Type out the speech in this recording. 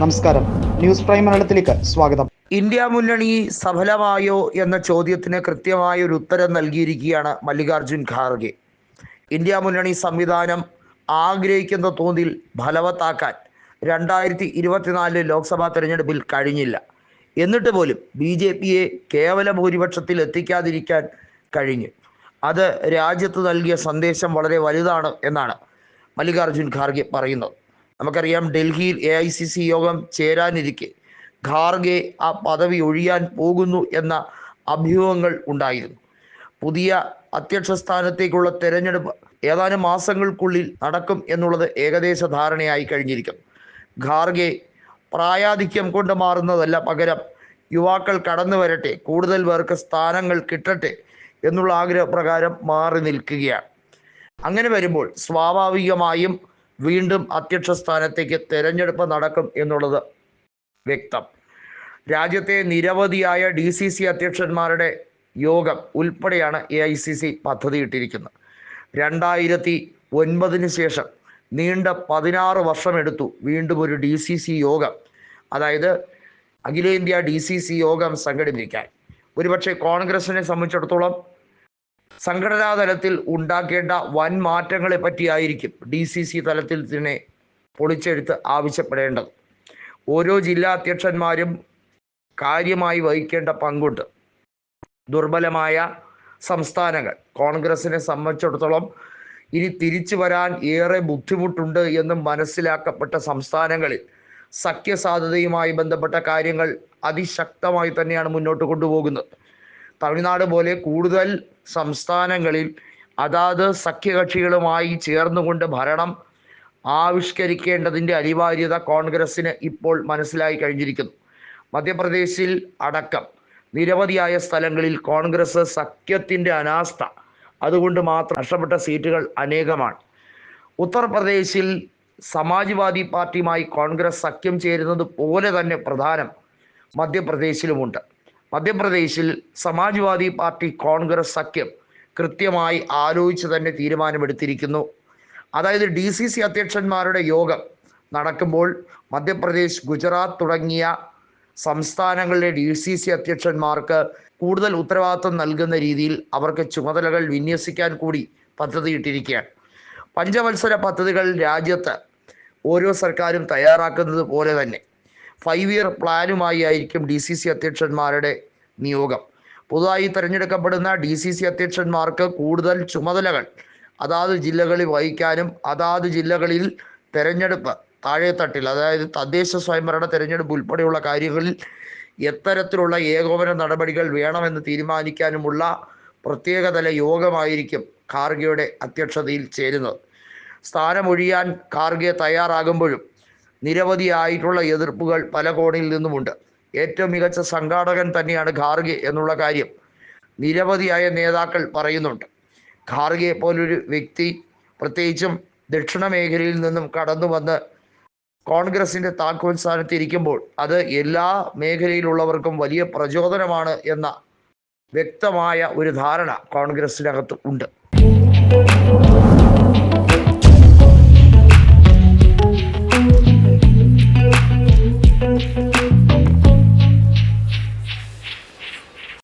നമസ്കാരം. News prime മലയാളത്തിലേക്ക് സ്വാഗതം. ഇന്ത്യ മുന്നണി സഫലമായോ എന്ന ചോദ്യത്തിന് കൃത്യമായ ഒരു ഉത്തരം നൽകിയിരിക്കുകയാണ് മല്ലികാർജുൻ ഖാർഗെ. ഇന്ത്യ മുന്നണി സംവിധാനം ആഗ്രഹിക്കുന്ന തോതിൽ ഫലവത്താക്കാൻ രണ്ടായിരത്തി ഇരുപത്തിനാലിലെ ലോക്സഭാ തെരഞ്ഞെടുപ്പിൽ കഴിഞ്ഞില്ല. എന്നിട്ട് പോലും ബി ജെ പിയെ കേവല ഭൂരിപക്ഷത്തിൽ എത്തിക്കാതിരിക്കാൻ കഴിഞ്ഞു. അത് രാജ്യത്ത് നൽകിയ സന്ദേശം വളരെ വലുതാണ് എന്നാണ് മല്ലികാർജുൻ ഖാർഗെ പറയുന്നത്. നമുക്കറിയാം ഡൽഹിയിൽ എ ഐ സി സി യോഗം ചേരാനിരിക്കെ. ഖാർഗെ ആ പദവി ഒഴിയാൻ പോകുന്നു എന്ന അഭ്യൂഹങ്ങൾ ഉണ്ടായിരുന്നു. പുതിയ അധ്യക്ഷ സ്ഥാനത്തേക്കുള്ള തെരഞ്ഞെടുപ്പ് ഏതാനും മാസങ്ങൾക്കുള്ളിൽ നടക്കും എന്നുള്ളത് ഏകദേശ ധാരണയായി കഴിഞ്ഞിരിക്കും ഖാർഗെ പ്രായാധിക്യം കൊണ്ട് മാറുന്നതല്ല പകരം യുവാക്കൾ കടന്നു വരട്ടെ കൂടുതൽ പേർക്ക് സ്ഥാനങ്ങൾ കിട്ടട്ടെ എന്നുള്ള ആഗ്രഹപ്രകാരം മാറി നിൽക്കുകയാണ്. അങ്ങനെ വരുമ്പോൾ സ്വാഭാവികമായും വീണ്ടും അധ്യക്ഷ സ്ഥാനത്തേക്ക് തെരഞ്ഞെടുപ്പ് നടക്കും എന്നുള്ളത് വ്യക്തം. രാജ്യത്തെ നിരവധിയായ ഡി സി സി അധ്യക്ഷന്മാരുടെ യോഗം ഉൾപ്പെടെയാണ് എ ഐ സി സി പദ്ധതിയിട്ടിരിക്കുന്നത്. രണ്ടായിരത്തി ഒൻപതിന് ശേഷം നീണ്ട പതിനാറ് വർഷമെടുത്തു വീണ്ടും ഒരു ഡി സി സി യോഗം. അതായത് അഖിലേന്ത്യാ ഡി സി സി യോഗം സംഘടിപ്പിക്കാൻ. ഒരുപക്ഷെ കോൺഗ്രസിനെ സംബന്ധിച്ചിടത്തോളം സംഘടനാ തലത്തിൽ ഉണ്ടാക്കേണ്ട വൻ മാറ്റങ്ങളെ പറ്റിയായിരിക്കും ഡി സി സി തലത്തിൽ തന്നെ പൊളിച്ചെടുത്ത് ആവശ്യപ്പെടേണ്ടത്. ഓരോ ജില്ലാ അധ്യക്ഷന്മാരും കാര്യമായി വഹിക്കേണ്ട പങ്കുണ്ട്. ദുർബലമായ സംസ്ഥാനങ്ങൾ. കോൺഗ്രസിനെ സംബന്ധിച്ചിടത്തോളം ഇനി തിരിച്ചു വരാൻ ഏറെ ബുദ്ധിമുട്ടുണ്ട് എന്ന് മനസ്സിലാക്കപ്പെട്ട സംസ്ഥാനങ്ങളിൽ സഖ്യസാധ്യതയുമായി ബന്ധപ്പെട്ട കാര്യങ്ങൾ അതിശക്തമായി തന്നെയാണ് മുന്നോട്ട് കൊണ്ടുപോകുന്നത്. തമിഴ്നാട് പോലെ കൂടുതൽ സംസ്ഥാനങ്ങളിൽ അതാത് സഖ്യകക്ഷികളുമായി ചേർന്നുകൊണ്ട് ഭരണം ആവിഷ്കരിക്കേണ്ടതിന്റെ അനിവാര്യത കോൺഗ്രസ്സിന് ഇപ്പോൾ മനസ്സിലായി കഴിഞ്ഞിരിക്കുന്നു. മധ്യപ്രദേശിൽ അടക്കം നിരവധിയായ സ്ഥലങ്ങളിൽ കോൺഗ്രസ് സഖ്യത്തിന്റെ അനാസ്ഥ അതുകൊണ്ട് മാത്രം നഷ്ടപ്പെട്ട സീറ്റുകൾ അനേകമാണ്. ഉത്തർപ്രദേശിൽ സമാജ്വാദി പാർട്ടിയുമായി കോൺഗ്രസ് സഖ്യം ചേരുന്നത് പോലെ തന്നെ പ്രധാനം മധ്യപ്രദേശിലുമുണ്ട്. മധ്യപ്രദേശിൽ സമാജ്വാദി പാർട്ടി കോൺഗ്രസ് സഖ്യം കൃത്യമായി ആലോചിച്ച് തന്നെ തീരുമാനമെടുത്തിരിക്കുന്നു. അതായത് ഡി സി സി അധ്യക്ഷന്മാരുടെ യോഗം നടക്കുമ്പോൾ മധ്യപ്രദേശ് ഗുജറാത്ത് തുടങ്ങിയ സംസ്ഥാനങ്ങളിലെ ഡി സി സി അധ്യക്ഷന്മാർക്ക് കൂടുതൽ ഉത്തരവാദിത്വം നൽകുന്ന രീതിയിൽ അവർക്ക് ചുമതലകൾ വിന്യസിക്കാൻ കൂടി പദ്ധതിയിട്ടിരിക്കുകയാണ്. പഞ്ചവത്സര പദ്ധതികൾ രാജ്യത്ത് ഓരോ സർക്കാരും തയ്യാറാക്കുന്നത് പോലെ തന്നെ ഫൈവ് ഇയർ പ്ലാനുമായി ആയിരിക്കും ഡി സി സി അധ്യക്ഷന്മാരുടെ നിയോഗം. പുതുതായി തിരഞ്ഞെടുക്കപ്പെടുന്ന ഡി സി സി അധ്യക്ഷന്മാർക്ക് കൂടുതൽ ചുമതലകൾ അതാത് ജില്ലകളിൽ വഹിക്കാനും അതാത് ജില്ലകളിൽ തെരഞ്ഞെടുപ്പ് താഴെത്തട്ടിൽ അതായത് തദ്ദേശ സ്വയംഭരണ തെരഞ്ഞെടുപ്പ് ഉൾപ്പെടെയുള്ള കാര്യങ്ങളിൽ എത്തരത്തിലുള്ള ഏകോപന നടപടികൾ വേണമെന്ന് തീരുമാനിക്കാനുമുള്ള പ്രത്യേകതല യോഗമായിരിക്കും ഖാർഗെയുടെ അധ്യക്ഷതയിൽ ചേരുന്നത്. സ്ഥാനമൊഴിയാൻ ഖാർഗെ തയ്യാറാകുമ്പോഴും നിരവധിയായിട്ടുള്ള എതിർപ്പുകൾ പല കോണിൽ നിന്നുമുണ്ട്. ഏറ്റവും മികച്ച സംഘാടകൻ തന്നെയാണ് ഖാർഗെ എന്നുള്ള കാര്യം നിരവധിയായ നേതാക്കൾ പറയുന്നുണ്ട്. ഖാർഗെ പോലൊരു വ്യക്തി പ്രത്യേകിച്ചും ദക്ഷിണ മേഖലയിൽ നിന്നും കടന്നു വന്ന് കോൺഗ്രസിന്റെ താക്കോൽ സ്ഥാനത്ത് ഇരിക്കുമ്പോൾ അത് എല്ലാ മേഖലയിലുള്ളവർക്കും വലിയ പ്രചോദനമാണ് എന്ന വ്യക്തമായ ഒരു ധാരണ കോൺഗ്രസിനകത്ത് ഉണ്ട്.